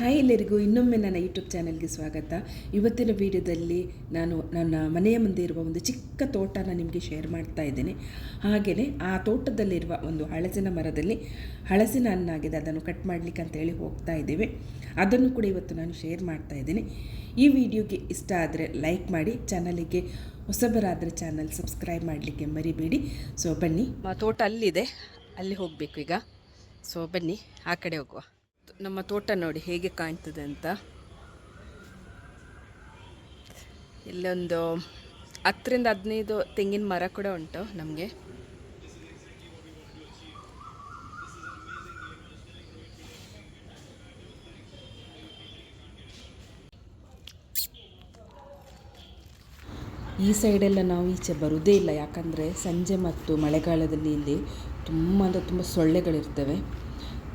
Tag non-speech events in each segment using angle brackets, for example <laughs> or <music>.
Hi ಎಲ್ಲರಿಗೂ, ಇನ್ನೊಮ್ಮೆ ನನ್ನ ಯೂಟ್ಯೂಬ್ ಚಾನಲ್ಗೆ ಸ್ವಾಗತ. ಇವತ್ತಿನ ವಿಡಿಯೋದಲ್ಲಿ ನಾನು ನನ್ನ ಮನೆಯ ಮುಂದೆ ಇರುವ ಒಂದು ಚಿಕ್ಕ ತೋಟನ ನಿಮಗೆ ಶೇರ್ ಮಾಡ್ತಾ ಇದ್ದೇನೆ. ಹಾಗೆಯೇ ಆ ತೋಟದಲ್ಲಿರುವ ಒಂದು ಹಳಸಿನ ಮರದಲ್ಲಿ ಹಳಸಿನ ಅನ್ನಾಗಿದೆ ಅದನ್ನು ಕಟ್ ಮಾಡಲಿಕ್ಕೆ ಅಂತೇಳಿ ಹೋಗ್ತಾ ಇದ್ದೇವೆ. ಅದನ್ನು ಕೂಡ ಇವತ್ತು ನಾನು ಶೇರ್ ಮಾಡ್ತಾ ಇದ್ದೇನೆ. ಈ ವಿಡಿಯೋಗೆ ಇಷ್ಟ ಆದರೆ ಲೈಕ್ ಮಾಡಿ ಚಾನಲಿಗೆ ಹೊಸಬರಾದರೆ ಚಾನಲ್ ಸಬ್ಸ್ಕ್ರೈಬ್ ಮಾಡಲಿಕ್ಕೆ ಮರಿಬೇಡಿ. ಸೊ ಬನ್ನಿ. ತೋಟ ಅಲ್ಲಿದೆ, ಅಲ್ಲಿ ಹೋಗಬೇಕು ಈಗ. ಸೊ ಬನ್ನಿ, ಆ ಕಡೆ ಹೋಗುವ. ನಮ್ಮ ತೋಟ ನೋಡಿ ಹೇಗೆ ಕಾಣ್ತದೆ ಅಂತ. ಇಲ್ಲೊಂದು ಹತ್ತರಿಂದ ಹದಿನೈದು ತೆಂಗಿನ ಮರ ಕೂಡ ಉಂಟು ನಮಗೆ. ಈ ಸೈಡೆಲ್ಲ ನಾವು ಈಚೆ ಬರುವುದೇ ಇಲ್ಲ, ಯಾಕಂದರೆ ಸಂಜೆ ಮತ್ತು ಮಳೆಗಾಲದಲ್ಲಿ ಇಲ್ಲಿ ತುಂಬ ಅಂದರೆ ತುಂಬ ಸೊಳ್ಳೆಗಳಿರ್ತವೆ.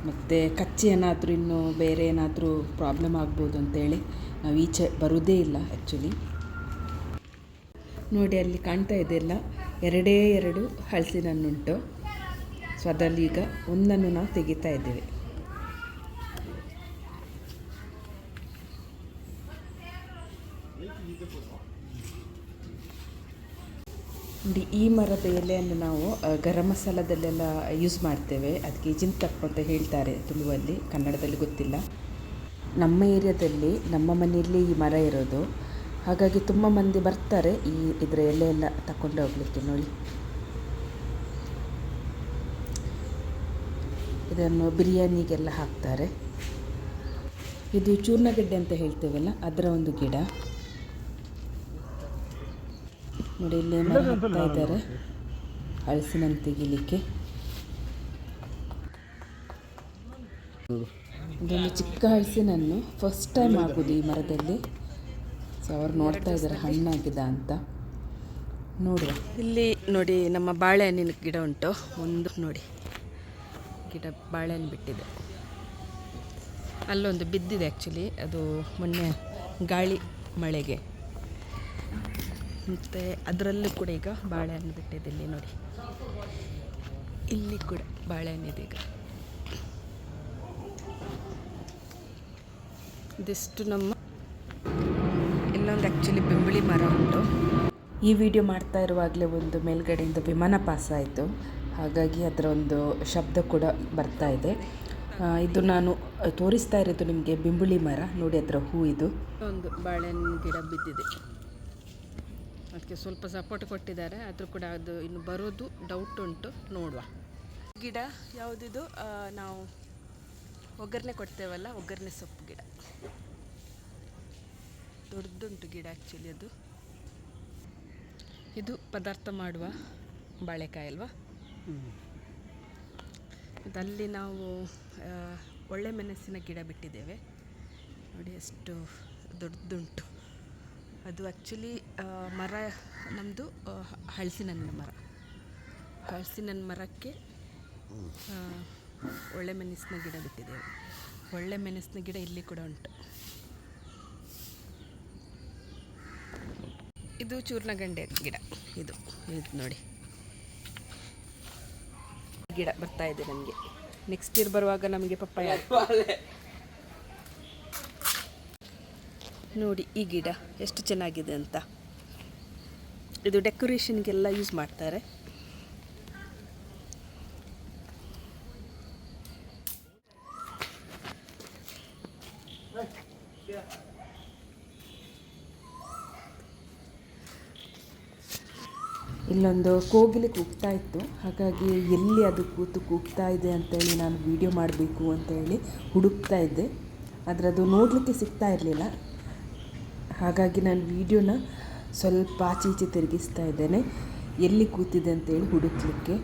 ಮತ್ತು ಕಚ್ಚಿ ಏನಾದರೂ ಇನ್ನು ಬೇರೆ ಏನಾದರೂ ಪ್ರಾಬ್ಲಮ್ ಆಗ್ಬೋದು ಅಂತೇಳಿ ನಾವು ಈಚೆ ಬರೋದೇ ಇಲ್ಲ ಆ್ಯಕ್ಚುಲಿ ನೋಡಿ, ಅಲ್ಲಿ ಕಾಣ್ತಾ ಇದೆಯಲ್ಲ ಎರಡೇ ಎರಡು ಹಲಸಿನ ಹಣ್ಣುಂಟು ಸೊ ಅದರಲ್ಲಿ ಈಗ ಒಂದನ್ನು ನಾವು ತೆಗಿತಾ ಇದ್ದೇವೆ. ನೋಡಿ, ಈ ಮರದ ಎಲೆಯನ್ನು ನಾವು ಗರಂ ಮಸಾಲದಲ್ಲೆಲ್ಲ ಯೂಸ್ ಮಾಡ್ತೇವೆ. ಅದಕ್ಕೆ ಜಿಂತಪ್ಪು ಅಂತ ಹೇಳ್ತಾರೆ ತುಳುವಲ್ಲಿ ಕನ್ನಡದಲ್ಲಿ ಗೊತ್ತಿಲ್ಲ. ನಮ್ಮ ಏರಿಯಾದಲ್ಲಿ, ನಮ್ಮ ಮನೆಯಲ್ಲಿ ಈ ಮರ ಇರೋದು. ಹಾಗಾಗಿ ತುಂಬ ಮಂದಿ ಬರ್ತಾರೆ ಈ ಇದರ ಎಲೆ ಎಲ್ಲ ಹೋಗ್ಲಿಕ್ಕೆ ನೋಡಿ. ಇದನ್ನು ಬಿರಿಯಾನಿಗೆಲ್ಲ ಹಾಕ್ತಾರೆ. ಇದು ಚೂರ್ಣಗಡ್ಡೆ ಅಂತ ಹೇಳ್ತೇವಲ್ಲ, ಅದರ ಒಂದು ಗಿಡ. ನೋಡಿ ಇಲ್ಲಿ ಮರ ಹಾಕ್ತಾ ಇದ್ದಾರೆ. ಹಳಸಿನ ತೆಗಿಲಿಕ್ಕೆ. ಇದೊಂದು ಚಿಕ್ಕ ಹಳಸಿನನ್ನು ಫಸ್ಟ್ ಟೈಮ್ ಆಗೋದು ಈ ಮರದಲ್ಲಿ. ಸೊ ಅವ್ರು ನೋಡ್ತಾ ಇದ್ದಾರೆ ಹಣ್ಣಾಗಿದೆ ಅಂತ. ನೋಡುವ. ಇಲ್ಲಿ ನೋಡಿ ನಮ್ಮ ಬಾಳೆಹಣ್ಣಿನ ಗಿಡ ಉಂಟು. ಒಂದು ನೋಡಿ ಗಿಡ ಬಾಳೆಹಣ್ಣು ಬಿಟ್ಟಿದೆ. ಅಲ್ಲೊಂದು ಬಿದ್ದಿದೆ ಆ್ಯಕ್ಚುಲಿ ಅದು ಮೊನ್ನೆ ಗಾಳಿ ಮಳೆಗೆ. ಮತ್ತು ಅದರಲ್ಲೂ ಕೂಡ ಈಗ ಬಾಳೆಹಣ್ಣು ಬಿಟ್ಟಿದೆ ಇಲ್ಲಿ ನೋಡಿ. ಇಲ್ಲಿ ಕೂಡ ಬಾಳೆಹಣ್ಣಿದೆ ಈಗ. ಇದಿಷ್ಟು ನಮ್ಮ ಇನ್ನೊಂದು ಆ್ಯಕ್ಚುಲಿ ಬೆಂಬಳಿ ಮರ ಉಂಟು. ಈ ವಿಡಿಯೋ ಮಾಡ್ತಾ ಇರುವಾಗಲೇ ಒಂದು ಮೇಲ್ಗಡೆಯಿಂದ ವಿಮಾನ ಪಾಸ್ ಆಯಿತು. ಹಾಗಾಗಿ ಅದರ ಒಂದು ಶಬ್ದ ಕೂಡ ಬರ್ತಾ ಇದೆ. ಇದು ನಾನು ತೋರಿಸ್ತಾ ಇರೋದು ನಿಮಗೆ ಬಿಂಬುಳಿ ಮರ. ನೋಡಿ ಅದರ ಹೂ ಇದು. ಒಂದು ಬಾಳೆಹಣ್ಣು ಗಿಡ ಬಿದ್ದಿದೆ. ಅದಕ್ಕೆ ಸ್ವಲ್ಪ ಸಪೋರ್ಟ್ ಕೊಟ್ಟಿದ್ದಾರೆ. ಆದರೂ ಕೂಡ ಅದು ಇನ್ನು ಬರೋದು ಡೌಟ್ ಉಂಟು. ನೋಡುವ. ಗಿಡ ಯಾವುದಿದು? ನಾವು ಒಗ್ಗರಣೆ ಕೊಡ್ತೇವಲ್ಲ ಒಗ್ಗರಣೆ ಸೊಪ್ಪು ಗಿಡ. ದೊಡ್ಡದುಂಟು ಗಿಡ ಆ್ಯಕ್ಚುಲಿ ಅದು. ಇದು ಪದಾರ್ಥ ಮಾಡುವ ಬಾಳೆಕಾಯಿ ಅಲ್ವಾ? ಅಲ್ಲಿ ನಾವು ಒಳ್ಳೆ ಮೆಣಸಿನ ಗಿಡ ಬಿಟ್ಟಿದ್ದೇವೆ. ನೋಡಿ ಎಷ್ಟು ದೊಡ್ಡದುಂಟು ಅದು ಆ್ಯಕ್ಚುಲಿ ಮರ ನಮ್ಮದು ಹಳಸಿನ ಮರ. ಹಲಸಿನ ಹಣ್ಣು ಮರಕ್ಕೆ ಒಳ್ಳೆ ಮೆಣಸಿನ ಗಿಡ ಬಿಟ್ಟಿದ್ದೇವೆ. ಒಳ್ಳೆ ಮೆಣಸಿನ ಗಿಡ ಇಲ್ಲಿ ಕೂಡ ಉಂಟು. ಇದು ಚೂರ್ಣಗಂಡೆ ಗಿಡ. ಇದು ಇದು ನೋಡಿ. ಗಿಡ ಬರ್ತಾ ಇದೆ ನಮಗೆ. ನೆಕ್ಸ್ಟ್ ಇಯರ್ ಬರುವಾಗ ನಮಗೆ ಪಪ್ಪಾಯ. ನೋಡಿ, ಈ ಗಿಡ ಎಷ್ಟು ಚೆನ್ನಾಗಿದೆ ಅಂತ. ಇದು ಡೆಕೋರೇಷನ್ಗೆಲ್ಲ ಯೂಸ್ ಮಾಡ್ತಾರೆ. ಇಲ್ಲೊಂದು ಕೋಗಿಲೆ ಕೂಗ್ತಾ ಇತ್ತು. ಹಾಗಾಗಿ ಎಲ್ಲಿ ಅದು ಕೂತು ಕೂಗ್ತಾ ಇದೆ ಅಂತೇಳಿ ನಾನು ವಿಡಿಯೋ ಮಾಡಬೇಕು ಅಂತೇಳಿ ಹುಡುಕ್ತಾ ಇದ್ದೆ. ಆದರೆ ಅದು ನೋಡಲಿಕ್ಕೆ ಸಿಗ್ತಾ ಇರಲಿಲ್ಲ. ಹಾಗಾಗಿ ನಾನು ವಿಡಿಯೋನ ಸ್ವಲ್ಪ ಆಚೆ ಈಚೆ ತಿರುಗಿಸ್ತಾ ಇದ್ದೇನೆ. ಎಲ್ಲಿ ಕೂತಿದೆ ಅಂತೇಳಿ ಹುಡುಕ್ಲಿಕ್ಕೆ.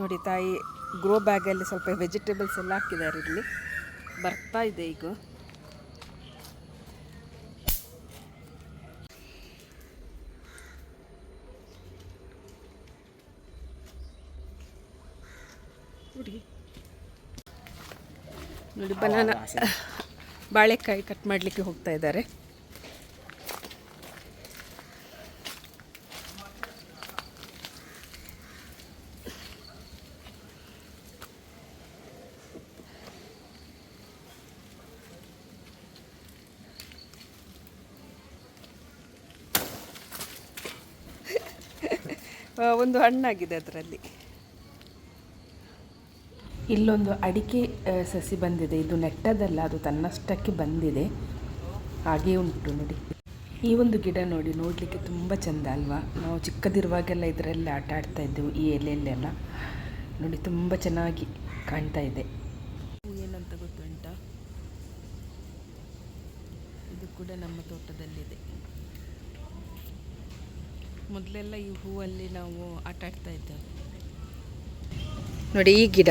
ನೋಡಿ ತಾಯಿ ಗ್ರೋ ಬ್ಯಾಗಲ್ಲಿ ಸ್ವಲ್ಪ ವೆಜಿಟೇಬಲ್ಸ್ ಎಲ್ಲ ಹಾಕಿದ್ದಾರೆ ಇಲ್ಲಿ. ಬರ್ತಾ ಇದೆ ಈಗ. ನೋಡಿ ನೋಡಿ ಬನಾನ ಬಾಳೆಕಾಯಿ ಕಟ್ ಮಾಡಲಿಕ್ಕೆ ಹೋಗ್ತಾ ಇದ್ದಾರೆ. <laughs> ಒಂದು ಹಣ್ಣಾಗಿದೆ ಅದರಲ್ಲಿ. ಇಲ್ಲೊಂದು ಅಡಿಕೆ ಸಸಿ ಬಂದಿದೆ. ಇದು ನೆಟ್ಟದಲ್ಲ, ಅದು ತನ್ನಷ್ಟಕ್ಕೆ ಬಂದಿದೆ. ಹಾಗೇ ಉಂಟು ನೋಡಿ. ಈ ಒಂದು ಗಿಡ ನೋಡಿ, ನೋಡಲಿಕ್ಕೆ ತುಂಬ ಚೆಂದ ಅಲ್ವಾ? ನಾವು ಚಿಕ್ಕದಿರುವಾಗೆಲ್ಲ ಇದರಲ್ಲಿ ಆಟ ಆಡ್ತಾ ಇದ್ದೆವು, ಈ ಎಲೆಯಲ್ಲೆಲ್ಲ. ನೋಡಿ, ತುಂಬ ಚೆನ್ನಾಗಿ ಕಾಣ್ತಾ ಇದೆ. ಏನಂತ ಗೊತ್ತುಂಟಾ? ಇದು ಕೂಡ ನಮ್ಮ ತೋಟದಲ್ಲಿದೆ. ಮೊದಲೆಲ್ಲ ಈ ಹೂವಲ್ಲಿ ನಾವು ಆಟ ಆಡ್ತಾ ಇದ್ದೆವು. ನೋಡಿ, ಈ ಗಿಡ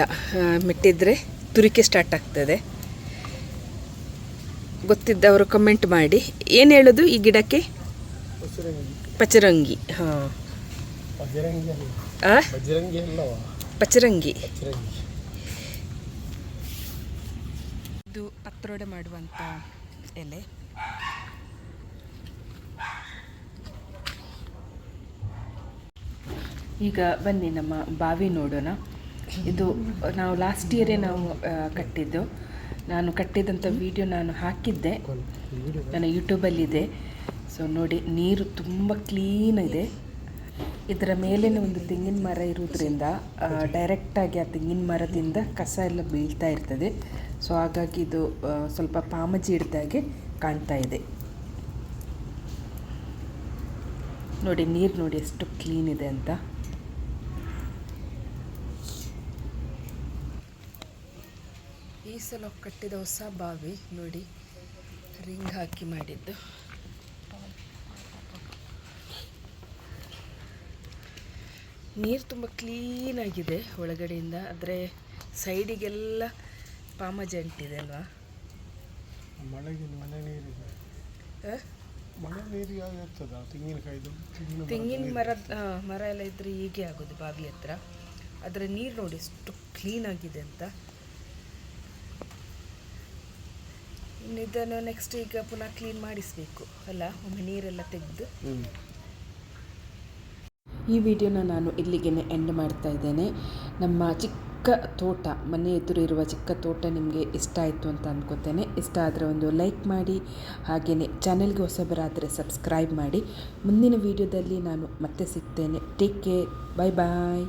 ಮೆಟ್ಟಿದ್ರೆ ತುರಿಕೆ ಸ್ಟಾರ್ಟ್ ಆಗ್ತದೆ. ಗೊತ್ತಿದ್ದವರು ಕಮೆಂಟ್ ಮಾಡಿ. ಏನು ಹೇಳೋದು ಈ ಗಿಡಕ್ಕೆ? ಪಚರಂಗಿ. ಹಾಂ. ಪಚರಂಗಿ. ಇದು ಪತ್ರೊಡೆ ಮಾಡುವಂಥ ಎಲೆ. ಈಗ ಬನ್ನಿ, ನಮ್ಮ ಬಾವಿ ನೋಡೋಣ. ಇದು ನಾವು ಲಾಸ್ಟ್ ಇಯರೇ ನಾವು ಕಟ್ಟಿದ್ದು. ನಾನು ಕಟ್ಟಿದಂಥ ವಿಡಿಯೋ ನಾನು ಹಾಕಿದ್ದೆ. ನನ್ನ ಯೂಟ್ಯೂಬಲ್ಲಿದೆ ಸೊ ನೋಡಿ, ನೀರು ತುಂಬ ಕ್ಲೀನ್ ಇದೆ. ಇದರ ಮೇಲೇ ಒಂದು ತೆಂಗಿನ ಮರ ಇರೋದ್ರಿಂದ ಡೈರೆಕ್ಟಾಗಿ ಆ ತೆಂಗಿನ ಮರದಿಂದ ಕಸ ಎಲ್ಲ ಬೀಳ್ತಾ ಇರ್ತದೆ. ಸೊ ಹಾಗಾಗಿ ಇದು ಸ್ವಲ್ಪ ಪಾಮಜಿ ಹಿಡ್ದಾಗೆ ಕಾಣ್ತಾ ಇದೆ. ನೋಡಿ, ನೀರು ನೋಡಿ ಎಷ್ಟು ಕ್ಲೀನ್ ಇದೆ ಅಂತ. ಸಲ ಕಟ್ಟಿದ ಹೊಸ ಬಾವಿ ನೋಡಿ ರಿಂಗ್ ಹಾಕಿ ಮಾಡಿದ್ದು. ನೀರು ತುಂಬ ಕ್ಲೀನಾಗಿದೆ ಒಳಗಡೆಯಿಂದ ಆದರೆ ಸೈಡಿಗೆಲ್ಲ ಪಾಮ ಜಂಟಿದೆ ಅಲ್ವಾ? ತೆಂಗಿನ ಮರ ಮರದ ಮರ ಎಲ್ಲ ಇದ್ರೆ ಹೀಗೆ ಆಗೋದು ಬಾವಿ ಹತ್ರ. ಅದರ ನೀರು ನೋಡಿ ಎಷ್ಟು ಕ್ಲೀನ್ ಆಗಿದೆ ಅಂತ ಇನ್ನು ಇದನ್ನು ನೆಕ್ಸ್ಟ್ ಈಗ ಪುನಃ ಕ್ಲೀನ್ ಮಾಡಿಸಬೇಕು. ಅಲ್ಲ? ಒಮ್ಮೆ ನೀರೆಲ್ಲ ತೆಗೆದು. ಈ ವಿಡಿಯೋನ ನಾನು ಇಲ್ಲಿಗೆ ಎಂಡ್ ಮಾಡ್ತಾ ಇದ್ದೇನೆ. ನಮ್ಮ ಚಿಕ್ಕ ತೋಟ ಮನೆ ಎದುರು ಇರುವ ಚಿಕ್ಕ ತೋಟ ನಿಮಗೆ ಇಷ್ಟ ಆಯಿತು ಅಂತ ಅನ್ಕೋತೇನೆ. ಇಷ್ಟ ಆದರೆ ಒಂದು ಲೈಕ್ ಮಾಡಿ ಹಾಗೆಯೇ ಚಾನೆಲ್ಗೆ ಹೊಸಬರಾದರೆ ಸಬ್ಸ್ಕ್ರೈಬ್ ಮಾಡಿ. ಮುಂದಿನ ವಿಡಿಯೋದಲ್ಲಿ ನಾನು ಮತ್ತೆ ಸಿಗ್ತೇನೆ. ಟೇಕ್ ಕೇರ್ ಬಾಯ್ ಬಾಯ್